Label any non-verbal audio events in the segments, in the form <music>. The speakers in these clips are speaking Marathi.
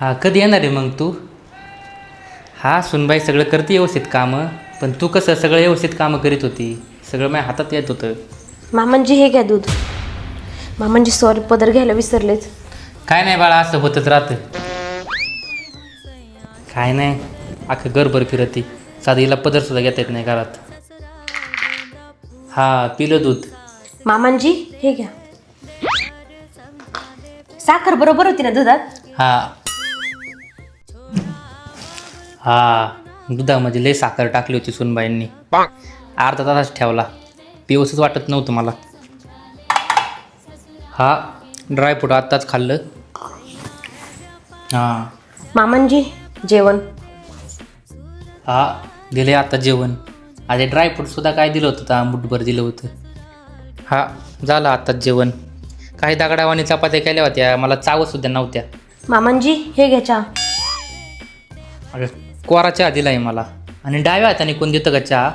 हा कधी येणार आहे मग तू? हा सुनबाई सगळं करते व्यवस्थित कामं पण तू कसं सगळं व्यवस्थित कामं करीत होती? सगळं माझ्या हातात येत होतं. मामांजी हे घ्या दूध. मामांजी सॉरी पदर घ्यायला विसरलेच काय नाही बाळा असं होतच राहतं. काय नाही अख्खं घरभर फिरती. साधीला पदर सुद्धा घेता येत नाही घरात. हा पिलं दूध. मामांजी हे घ्या. साखर बरोबर होती ना दुधात? हा. हा दुधामध्ये लय साखर टाकली होती सुनबाईंनी. अर्धा तासच ठेवला. पिवसच वाटत नव्हतं मला. हा ड्रायफ्रूट आत्ताच खाल्लं. हां. मामांजी जेवण. हा दिले आता जेवण. आधी ड्रायफ्रूटसुद्धा काय दिलं होतं तर मुठभर दिलं होतं. हा झालं आत्ताच जेवण. काही दगडावानी चपात्या केल्या होत्या मला चावतसुद्धा नव्हत्या. मामांजी हे घ्या चहा. अरे कोरा चहा दिलाय मला. आणि डाव्या हाताने कोण देतं का चहा?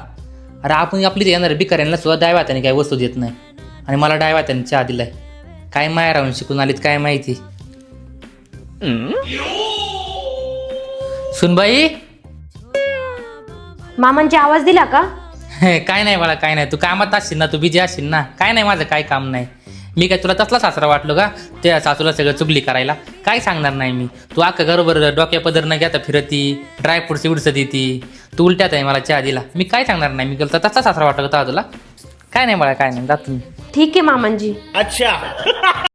अरे आपण आपली ते येणार भिकाऱ्यांना सुद्धा डाव्या हाताने काही वस्तू देत नाही. आणि मला डाव्या हाताने चहा दिलाय. काय माया राहून शिकून आलीत काय माहिती? सुनबाई? मामांजी आवाज दिला का? काय नाही बाळा काय नाही. तू कामात असशील ना तू बिजी असशील ना. काय नाही माझं काय काम नाही. मी काय तुला तसला सासरा वाटलो का? त्या सासूला सगळं चुगली करायला. काय सांगणार नाही मी? तू अख्खा बरोबर डोक्या पदर न घेता फिरती ड्रायफ्रुट्स उडसत येते तू. उलट्यात आहे मला चहा दिला. मी काय सांगणार नाही? मी गेलो तसला सासरा वाटलो का तुला. काय नाही बाळा काय नाही. जातो मी ठीक आहे मामांजी. अच्छा. <laughs>